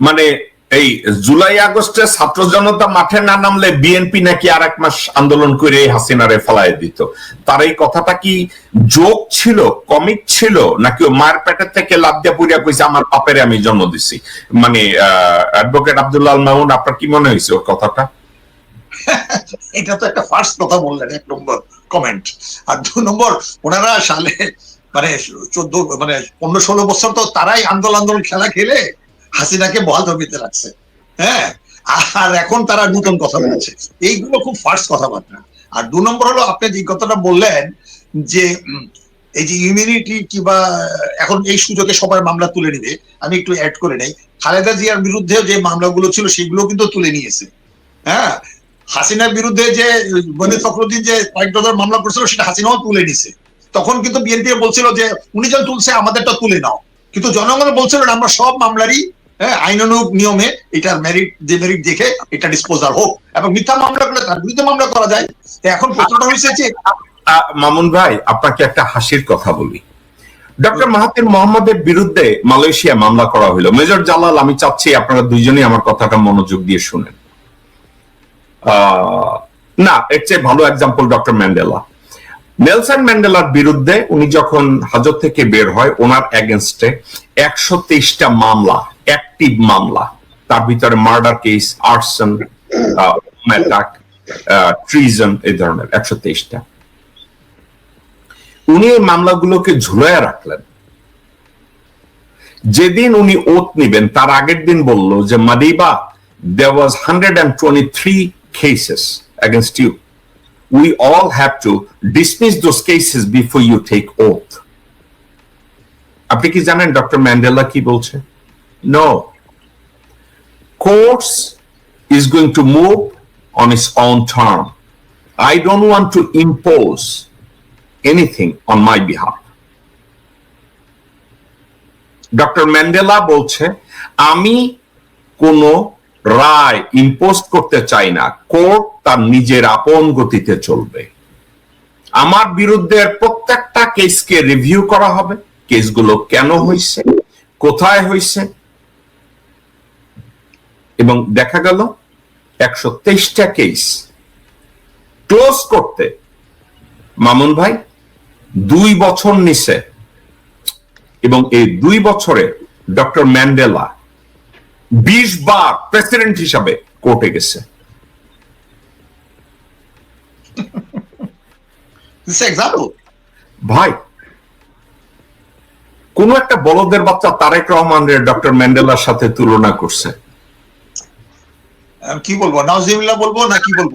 মানে এই জুলাই আগস্টে ছাত্র জনতা মাঠে না নামলে বিএনপি নাকি আর এক মাস আন্দোলন করে হাসিনারে ফেলাই দিত। তার এই কথাটা কি যোগ ছিল কমিক ছিল, নাকি মায়ের পেটের থেকে লাভ দিয়া পুরিয়া কইছে, আমার বাপেরে আমি জন্ম দিছি মানে অ্যাডভোকেট আব্দুল্লাহ মামুন আপনার কি মনে হয়েছে ওর কথাটা? এটা তো একটা ফার্স্ট কথা বললেন, এক নম্বর কমেন্ট আর দু নম্বর, ওনারা সালে মানে চোদ্দ মানে পনেরো ষোলো বছর তো তারাই আন্দোলন আন্দোলন খেলা খেলে হাসিনাকে বহাল তবিতে রাখছে। হ্যাঁ? আর এখন তারা নতুন কথা বলছে। এইগুলো খুব ফার্স্ট কথাবার্তা। আর দু নম্বর হলো, আপনি যে কথাটা বললেন যে এই যে ইমিউনিটি কিংবা, এখন এই সুযোগে সবার মামলা তুলে নিবে, আমি একটু অ্যাড করে নেই। খালেদা জিয়ার বিরুদ্ধে যে মামলাগুলো ছিল, সেগুলো কিন্তু তুলে নিয়েছে। হ্যাঁ? হাসিনার বিরুদ্ধে যে, বনি ফখরুদ্দিন যে কয়েক ডজন মামলা করেছিল, সেটা হাসিনাও তুলে নিছে। তখন কিন্তু বিএনপি বলছিল যে, উনি যখন তুলছে, আমাদেরটা তুলে নাও। কিন্তু জনগণ বলছিল, আমরা সব মামলারই হ্যাঁ আইনানুগ নিয়মে এটার মেরিট যে মেরিট দেখে এটা ডিসপোজাল হোক। এবং মিথ্যা মামলা করলে তার বিরুদ্ধে মামলা করা যায়। এখন প্রশ্নটা হয়েছে মামুন ভাই, আপনাকে একটা হাসির কথা বলি। ডক্টর মাহাতির মোহাম্মদের বিরুদ্ধে মালয়েশিয়া মামলা করা হলো মেজর জালাল, আমি চাচ্ছি আপনারা দুইজনই আমার কথাটা মনোযোগ দিয়ে শুনেন। না, এর চেয়ে ভালো এক্সাম্পল ডক্টর ম্যান্ডেলা। নেলসন ম্যান্ডেলার বিরুদ্ধে উনি যখন হাজত থেকে বের হয়, ওনার এগেনস্টে একশো তেইশটা মামলা অ্যাক্টিভ মামলা। তার ভিতরে murder case arson attack treason এই ধরনের, একশো তেইশটা। উনি এই মামলাগুলোকে ঝুলাইয়া রাখলেন। যেদিন উনি ওত নিবেন, তার আগের দিন বলল যে, Madiba, there was 123 cases against you we all have to dismiss those cases before you take oath আপনি কি জানেন ডক্টর ম্যান্ডেলা কি বলছে? No courts is going to move on its own term. I don't want to impose anything on my behalf. Doctor Mandela বলছে, আমি কোন রায় impose করতে চাই না। কোর্ট তার নিজের আপন গতিতে চলবে। আমার বিরুদ্ধে প্রত্যেকটা কেসকে রিভিউ করা হবে। কেসগুলো কেন হয়েছে কোথায় হয়েছে এবং দেখা গেল একশো তেইশটা কেস ক্লোজ করতে। মামুন ভাই দুই বছর নিছে এবং এই দুই বছরে ডক্টর ম্যান্ডেলা বিশ বার প্রেসিডেন্ট হিসাবে কোর্টে গেছে। ভাই কোন একটা বলদের বাচ্চা তারেক রহমানের ডক্টর ম্যান্ডেলার সাথে তুলনা করছে। কি বলব নাউজিবিল্লাহ বলব না কি বলব?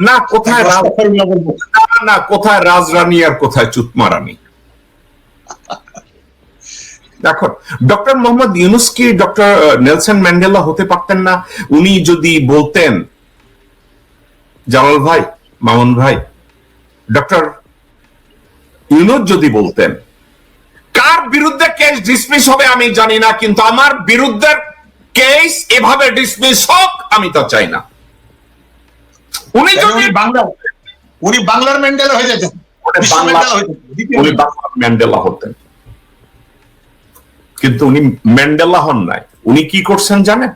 না কোথায় না, কোথায় রাজরানী আর কোথায় চুতমা রানী দেখো ডক্টর মোহাম্মদ ইউনুস কি ডক্টর নেলসন ম্যান্ডেলা হতে পারতেন না? উনি যদি বলতেন জালাল ভাই মামুন ভাই ডক্টর ইউনুস যদি বলতেন কার বিরুদ্ধে কেস ডিসমিস হবে আমি জানি না কিন্তু আমার বিরুদ্ধে কেস এভাবে ডিসমিস হোক আমি তা চাই না। উনি যদি বাংলা? উনি বাংলার ম্যান্ডেলা হয়ে যেতেন উনি বাংলার ম্যান্ডেলা হতেন। কিন্তু উনি ম্যান্ডেলা হন নাই। উনি কি করছেন জানেন?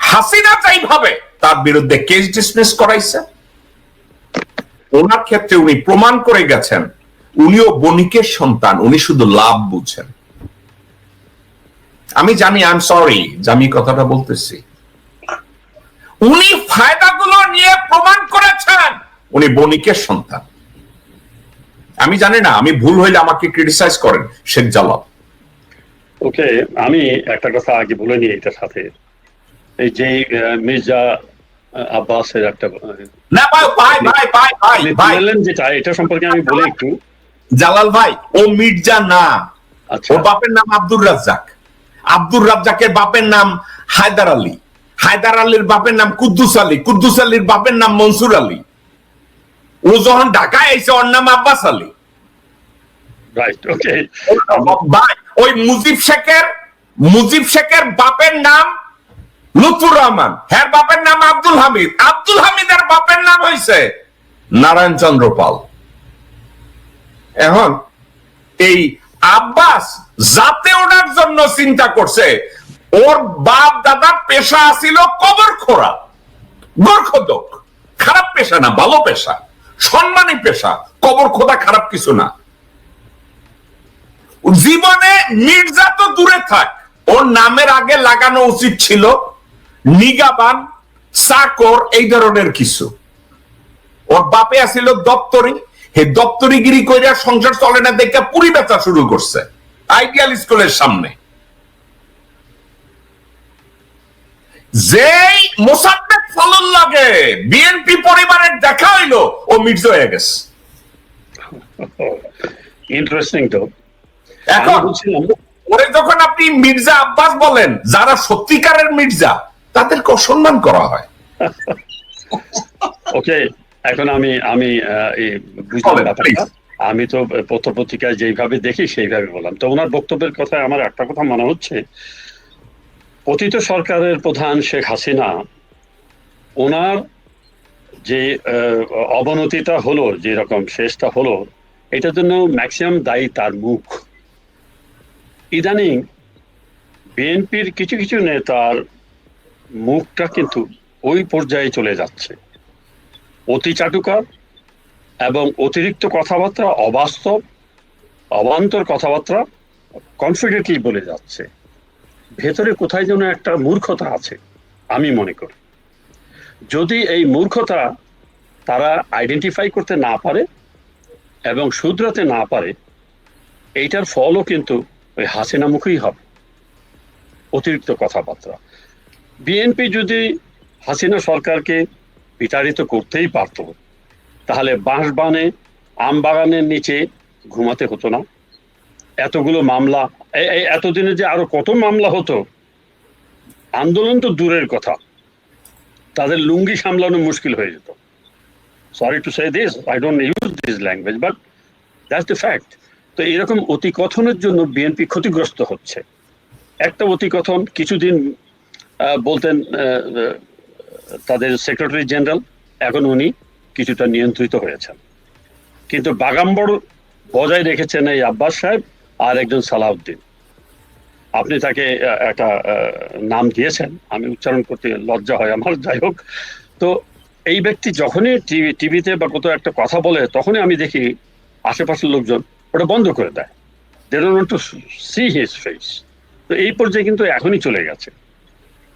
হাসিনা চাইভাবে তার বিরুদ্ধে কেস ডিসমিস করাইছে ওনার ক্ষেত্রে উনি প্রমাণ করে গেছেন উনিও বণিকের সন্তান উনি শুধু লাভ বুঝেন। আমি জানি আই এম সরি যে আমি কথাটা বলতেছি। উনি ফায়দাগুলো নিয়ে প্রমাণ করেছেন। উনি বণিকের সন্তান। আমি জানি না আমি ভুল হইলে আমাকে ক্রিটিসাইজ করেন শেখ জালাল। ওকে আমি একটা কথা আগে বলে নিই এটার সাথে। এই যে মির্জা আব্বাসের একটা না ভাই ভাই ভাই ভাই ভাই ভাই। যেটা এটা সম্পর্কে আমি বলে একটু। জালাল ভাই ও মির্জা না। আচ্ছা। ওর বাপের নাম আব্দুর রাজ্জাক। আব্দুর রাজ্জাকের বাপের নাম হায়দার আলী। হায়দার আলীর বাপের নাম কুদ্দুস আলী। কুদ্দুস আলীর বাপের নাম মনসুর আলী। ও যখন ঢাকায় এসে ওর নাম আব্বাস আলী। ওই মুজিব শেখের মুজিব শেখের বাপের নাম লুৎফুর রহমান। হ্যার বাপের নাম আব্দুল হামিদ। আব্দুল হামিদের বাপের নাম হয়েছে নারায়ণ চন্দ্র পাল। এখন এই আব্বাস যাতে ওনার জন্য চিন্তা করছে। ওর বাপ দাদার পেশা ছিল কবর খোরা গোর্খদক খারাপ পেশা না, ভালো পেশা। সম্মানী পেশা। কবর খোদা খারাপ কিছু না। জীবনে মির্জা তো দূরে থাক। ওর নামের আগে লাগানো উচিত ছিল নিগাবান, চাকর, এই ধরনের কিছু। ওর বাপে আসিল দপ্তরি। হে দপ্তরিগিরি কইরা সংসার চলে না দেখে পুরি বেচা শুরু করছে। আইডিয়াল স্কুলের সামনে। যেই মোসাদ্দেক ফলন লাগে বিএনপি পরিবারের দেখা হইল ও মির্জা হয়ে গেছে। ইন্টারেস্টিং তো। এখন ওরে যখন আপনি মির্জা আব্বাস বলেন যারা সত্যিকারের মির্জা তাদেরকে অসম্মান করা হয়। ওকে এখন আমি আমি এই ব্যাপারটা. আমি তো পত্রপত্রিকায় যেইভাবে দেখি, সেইভাবে বললাম। তো ওনার বক্তব্যের কথায় আমার একটা কথা মনে হচ্ছে। অতীত সরকারের প্রধান শেখ হাসিনা, ওনার যে অবনতিটা হলো যে রকম শেষটা হলো, এটার জন্য ম্যাক্সিমাম দায়ী তার মুখ। ইদানিং বিএনপির কিছু কিছু নেতার মুখটা কিন্তু ওই পর্যায়ে চলে যাচ্ছে। অতি চাটুকার এবং অতিরিক্ত কথাবার্তা অবাস্তব, অবান্তর কথাবার্তা কনফিডেন্টলি বলে যাচ্ছে। ভেতরে কোথায় যেন একটা মূর্খতা আছে, আমি মনে করি। যদি এই মূর্খতা তারা আইডেন্টিফাই করতে না পারে এবং শুধরাতে না পারে, এইটার ফলও কিন্তু ওই হাসিনা মুখেই হবে। অতিরিক্ত কথাবার্তা। বিএনপি যদি হাসিনা সরকারকে বিতাড়িত করতেই পারত তাহলে বাঁশবানে আম বাগানের নিচে ঘুমাতে হতো না। এতগুলো মামলা এতদিনে যে আরও কত মামলা হতো? আন্দোলন তো দূরের কথা। তাদের লুঙ্গি সামলানো মুশকিল হয়ে যেত। Sorry to say this I don't use this language but that's the fact তো এরকম অতিকথনের জন্য বিএনপি ক্ষতিগ্রস্ত হচ্ছে। একটা অতিকথন, কিছুদিন বলতেন তাদের সেক্রেটারি জেনারেল এখন উনি কিছুটা নিয়ন্ত্রিত হয়েছেন। কিন্তু বাগাম্বর বজায় রেখেছেন এই আব্বাস সাহেব আর একজন সালাউদ্দিন। আপনি তাকে একটা নাম দিয়েছেন, আমি উচ্চারণ করতে লজ্জা হয় আমার, যাই হোক। তো এই ব্যক্তি যখনই টিভি, টিভিতে বা কোথাও একটা কথা বলে, তখনই আমি দেখি আশেপাশের লোকজন ওটা বন্ধ করে দেয়। They to see his face তো এই পর্যায়ে কিন্তু এখনই চলে গেছে।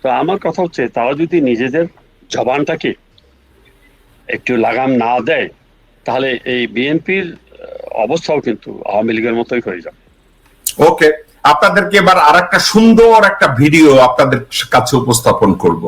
তো আমার কথা হচ্ছে, তারা যদি নিজেদের জবানটাকে একটু লাগাম না দেয়, তাহলে এই বিএনপির অবস্থাও কিন্তু আওয়ামী লীগের মতোই হয়ে যাবে। ওকে, আপনাদেরকে এবার আর একটা সুন্দর একটা ভিডিও আপনাদের কাছে উপস্থাপন করব।